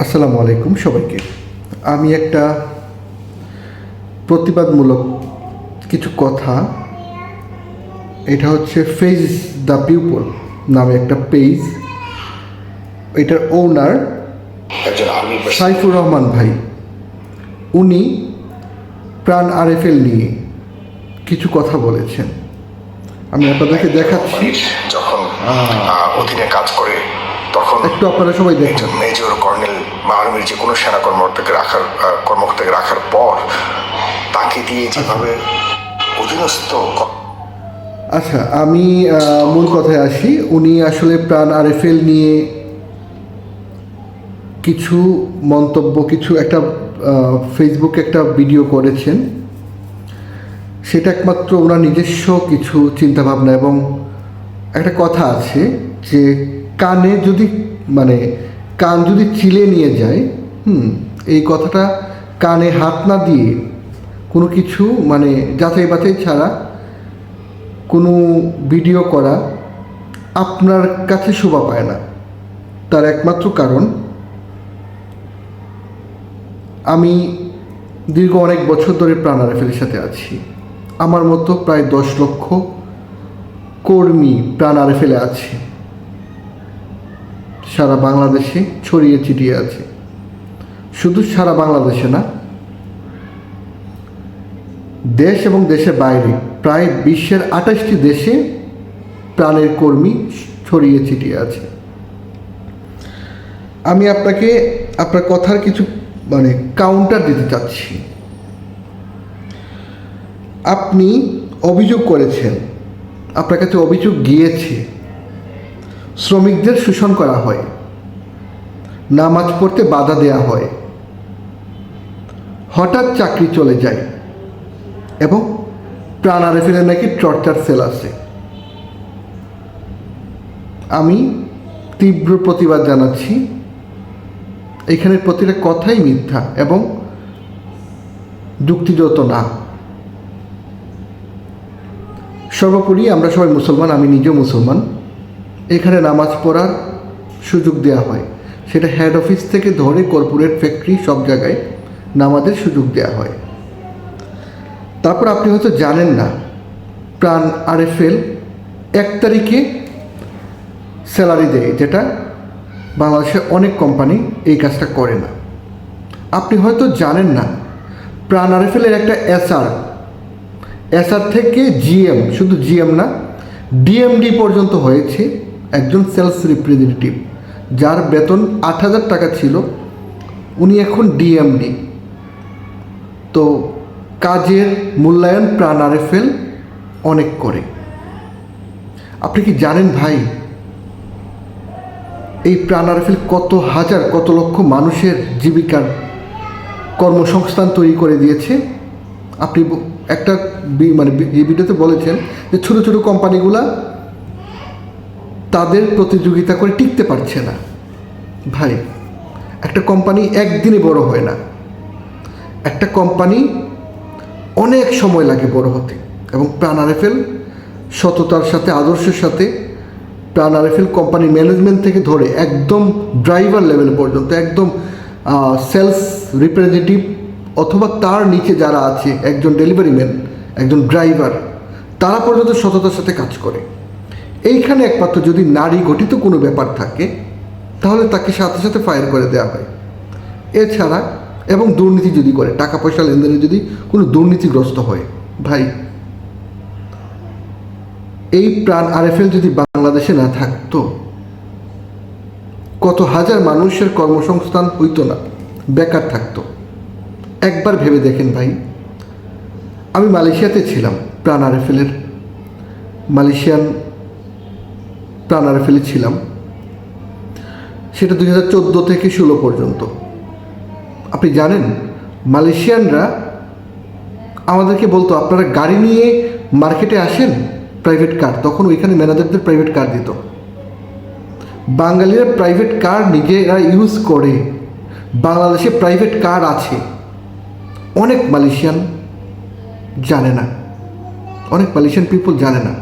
আসসালামু আলাইকুম সবাইকে। আমি একটা প্রতিবাদমূলক কিছু কথা। এটা হচ্ছে ফেজ দ্য পিপল নামে একটা পেজ এটার ওনার সাইফুর রহমান ভাই। উনি প্রাণ আরএফএল নিয়ে কিছু কথা বলেছেন। আমি আপনাদেরকে দেখাচ্ছি। যখন অধীনে কাজ করে তখন একটু আপনারা সবাই একজন মেজর কর্নেল বা আর্মির যে কোনো সেনা কর্মকর্তাকে রাখার কর্মকর্তাকে রাখার পর তাকে দিয়ে যেভাবে অধীনস্থ আচ্ছা আমি মূল কথায় আসি। উনি আসলে প্রাণ আরএফএল নিয়ে কিছু মন্তব্য কিছু একটা ফেসবুকে একটা ভিডিও করেছেন। সেটা একমাত্র ওনার নিজস্ব কিছু চিন্তাভাবনা এবং একটা কথা আছে যে কানে যদি মানে কান যদি চিলে নিয়ে যায়, হুম, এই কথাটা কানে হাত না দিয়ে কোনো কিছু মানে যাচাই বাছাই ছাড়া কোনো ভিডিও করা আপনার কাছে শোভা পায় না। তার একমাত্র কারণ, আমি দীর্ঘ অনেক বছর ধরে প্রাণ আরএফেলের সাথে আছি। আমার মতো প্রায় দশ লক্ষ কর্মী প্রাণ আরএফেলে আছে। সারা বাংলাদেশে ছড়িয়ে ছিটিয়ে আছে। শুধু সারা বাংলাদেশে না, দেশ এবং দেশের বাইরে প্রায় বিশ্বের আঠাশটি দেশে প্রাণের কর্মী ছড়িয়ে ছিটিয়ে আছে। আমি আপনাকে আপনার কথার কিছু মানে কাউন্টার দিতে চাচ্ছি। আপনি অভিযোগ করেছেন, আপনার কাছে অভিযোগ গিয়েছে। শ্রমিকদের শোষণ করা হয়। নামাজ পড়তে বাধা দেয়া হয়। হঠাৎ চাকরি চলে যায় এবং প্রাণ আরেফিনের নাকি টর্চার সেল আছে। আমি তীব্র প্রতিবাদ জানাচ্ছি। এখানের প্রতিটা কথাই মিথ্যা এবং যুক্তিযত না। সর্বোপরি আমরা সবাই মুসলমান, আমি নিজেও মুসলমান। এখানে নামাজ পড়ার সুযোগ দেওয়া হয়। সেটা হেড অফিস থেকে ধরে কর্পোরেট ফ্যাক্টরি সব জায়গায় নামাজের সুযোগ দেওয়া হয়। তারপর আপনি হয়তো জানেন না, প্রাণ আরএফএল এক তারিখে স্যালারি দেয়, যেটা বাংলাদেশে অনেক কোম্পানি এই কাজটা করে না। আপনি হয়তো জানেন না, প্রাণ আরএফএলের একটা এসআর এসআর থেকে জিএম শুধু জিএম না ডিএমডি পর্যন্ত হয়েছে। একজন সেলস রিপ্রেজেন্টেটিভ যার বেতন আট হাজার টাকা ছিল, উনি এখন ডিএমডি তো কাজের মূল্যায়ন প্রাণ আরএফএল অনেক করে। আপনি কি জানেন ভাই, এই প্রাণ আরএফএল কত হাজার, কত লক্ষ মানুষের জীবিকার কর্মসংস্থান তৈরি করে দিয়েছে? আপনি একটা মানে এই ভিডিওতে বলেছেন যে ছোটো ছোটো কোম্পানিগুলা তাদের প্রতিযোগিতা করে টিকতে পারছে না। ভাই, একটা কোম্পানি একদিনে বড় হয় না। একটা কোম্পানি অনেক সময় লাগে বড় হতে এবং প্রাণ আরএফএল সততার সাথে, আদর্শের সাথে প্রাণ আরএফএল কোম্পানি ম্যানেজমেন্ট থেকে ধরে একদম ড্রাইভার লেভেল পর্যন্ত, একদম সেলস রিপ্রেজেন্টেটিভ অথবা তার নিচে যারা আছে, একজন ডেলিভারি ম্যান, একজন ড্রাইভার, তারা পর্যন্ত সততার সাথে কাজ করে। এইখানে একমাত্র যদি নারী গঠিত কোনো ব্যাপার থাকে, তাহলে তাকে সাথে সাথে ফায়ার করে দেওয়া হয়। এছাড়া, এবং দুর্নীতি যদি করে টাকা পয়সা লেনদেনে যদি কোনো দুর্নীতিগ্রস্ত হয়, ভাই, এই প্রাণ আরএফএল যদি বাংলাদেশে না থাকতো, কত হাজার মানুষের কর্মসংস্থান হইতো না, বেকার থাকতো। একবার ভেবে দেখেন ভাই, আমি মালয়েশিয়াতে ছিলাম, প্রাণ আরএফএলের মালয়েশিয়ান প্রাণ আরএফএলে ছিলাম সেটা দুই হাজার চোদ্দ থেকে ষোলো পর্যন্ত। আপনি জানেন, মালয়েশিয়ানরা আমাদেরকে বলতো, আপনারা গাড়ি নিয়ে মার্কেটে আসেন প্রাইভেট কার তখন ওইখানে ম্যানেজারদের প্রাইভেট কার দিত। বাঙালিরা প্রাইভেট কার নিজেরা ইউজ করে। বাংলাদেশে প্রাইভেট কার আছে। অনেক মালয়েশিয়ান জানে না। অনেক মালয়েশিয়ান পিপল জানে না।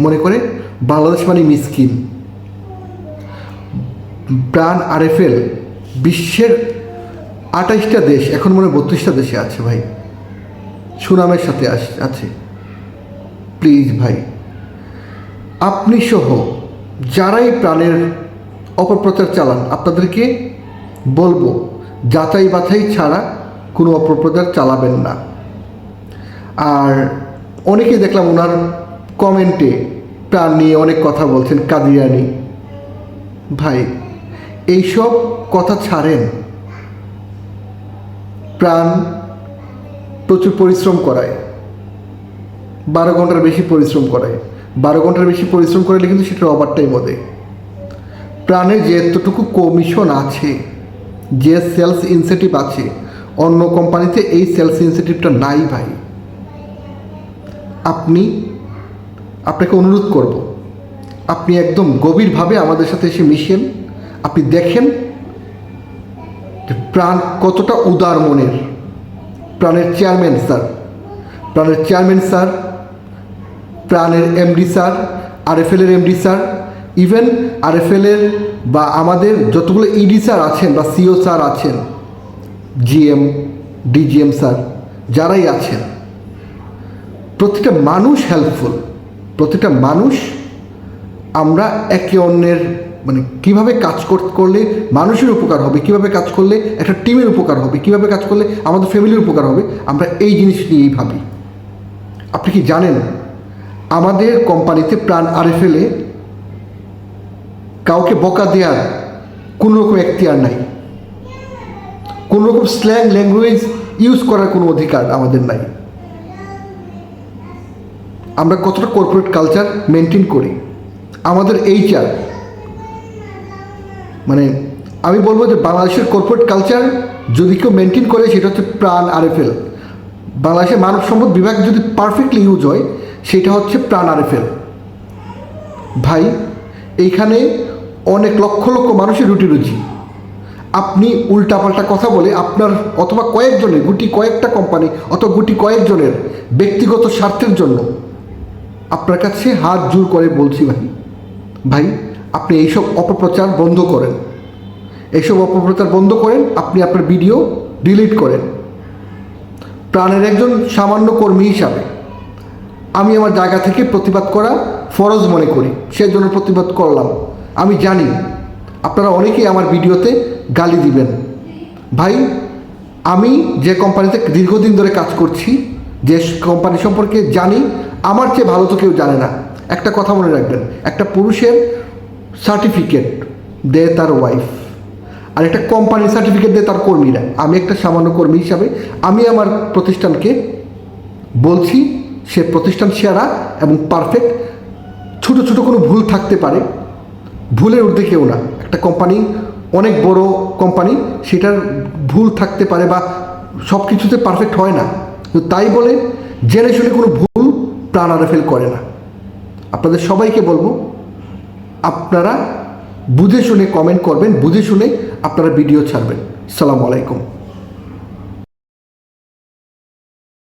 মনে করে বাংলাদেশ মানে মিসকিন। প্রাণ আরএফএল বিশ্বের আঠাইশটা দেশ, এখন মনে হয় বত্রিশটা দেশে আছে ভাই। সুনামের সাথে আছে। প্লিজ ভাই, আপনি সহ যারাই প্রাণের অপপ্রচার চালান, আপনাদেরকে বলব, যাচাই বাছাই ছাড়া কোনো অপপ্রচার চালাবেন না। আর অনেকেই দেখলাম ওনার কমেন্টে প্রাণ নিয়ে অনেক কথা বলছেন, কাদিয়ানি। ভাই, এইসব কথা ছাড়েন। প্রাণ প্রচুর পরিশ্রম করায়। বারো ঘণ্টার বেশি পরিশ্রম করায়। বারো ঘণ্টার বেশি পরিশ্রম করলে কিন্তু সেটা ওভার টাইম ওদের প্রাণের যে এতটুকু কমিশন আছে, যে সেলস ইনসেন্টিভ আছে, অন্য কোম্পানিতে এই সেলস ইনসেন্টিভটা নাই ভাই। আপনি আপনাকে অনুরোধ করব, আপনি একদম গভীরভাবে আমাদের সাথে এসে মিশেন। আপনি দেখেন প্রাণ কতটা উদার মনের। প্রাণের চেয়ারম্যান, স্যার। প্রাণের চেয়ারম্যান, স্যার। প্রাণের এমডি, স্যার। আরএফএলের এমডি, স্যার। ইভেন আরএফএলের বা আমাদের যতগুলো ইডি, স্যার, আছেন বা সিও, স্যার, আছেন। জিএম, ডিজিএম, স্যার, যারাই আছেন। প্রতিটা মানুষ হেল্পফুল প্রতিটা মানুষ আমরা একে অন্যের মানে কীভাবে কাজ কর- করলে মানুষের উপকার হবে, কীভাবে কাজ করলে একটা টিমের উপকার হবে, কীভাবে কাজ করলে আমাদের ফ্যামিলির উপকার হবে, আমরা এই জিনিস নিয়েই ভাবি। আপনি কি জানেন, আমাদের কোম্পানিতে প্রাণ আরে ফেলে কাউকে বকা দেওয়ার কোনো রকম এখতিয়ার নাই। কোনো রকম স্ল্যাং ল্যাঙ্গুয়েজ ইউজ করার কোনো অধিকার আমাদের নাই। আমরা কতটা কর্পোরেট কালচার মেনটেন করি? আমাদের এইচআর মানে আমি বলব যে বাংলাদেশের কর্পোরেট কালচার যদি কেউ মেনটেন করে, সেটা হচ্ছে প্রাণ আরএফএল বাংলাদেশের মানব সম্পদ বিভাগ যদি পারফেক্টলি ইউজ হয়, সেটা হচ্ছে প্রাণ আরএফএল ভাই, এইখানে অনেক লক্ষ লক্ষ মানুষের রুটি রুজি। আপনি উল্টাপাল্টা কথা বলে আপনার অথবা কয়েকজনের, গুটি কয়েকটা কোম্পানি অথবা গুটি কয়েকজনের ব্যক্তিগত স্বার্থের জন্য আপনার কাছে হাত জোর করে বলছি ভাই। ভাই, আপনি এইসব অপপ্রচার বন্ধ করেন। এইসব অপপ্রচার বন্ধ করেন, আপনি আপনার ভিডিও ডিলিট করেন। প্রাণের একজন সামান্য কর্মী হিসাবে আমি আমার জায়গা থেকে প্রতিবাদ করা ফরজ মনে করি, সেজন্য প্রতিবাদ করলাম। আমি জানি আপনারা অনেকেই আমার ভিডিওতে গালি দিবেন। ভাই, আমি যে কোম্পানিতে দীর্ঘদিন ধরে কাজ করছি, যে কোম্পানি সম্পর্কে জানি আমার চেয়ে ভালো তো কেউ জানে না। একটা কথা মনে রাখবেন, একটা পুরুষের সার্টিফিকেট দেয় তার ওয়াইফ আর একটা কোম্পানির সার্টিফিকেট দেয় তার কর্মীরা। আমি একটা সামান্য কর্মী হিসাবে আমি আমার প্রতিষ্ঠানকে বলছি, সে প্রতিষ্ঠান সেরা এবং পারফেক্ট ছোট ছোট কোনো ভুল থাকতে পারে ভুলের ঊর্ধ্বে কেউ না। একটা কোম্পানি অনেক বড় কোম্পানি সেটার ভুল থাকতে পারে বা সব কিছুতে পারফেক্ট হয় না। তাই বলে, জেনে শুনে কোনো ভুল প্রাণ আরফেল করে না। আপনাদের সবাইকে বলব, আপনারা বুঝে শুনে কমেন্ট করবেন, বুঝে শুনে আপনারা ভিডিও ছাড়বেন। সালাম আলাইকুম।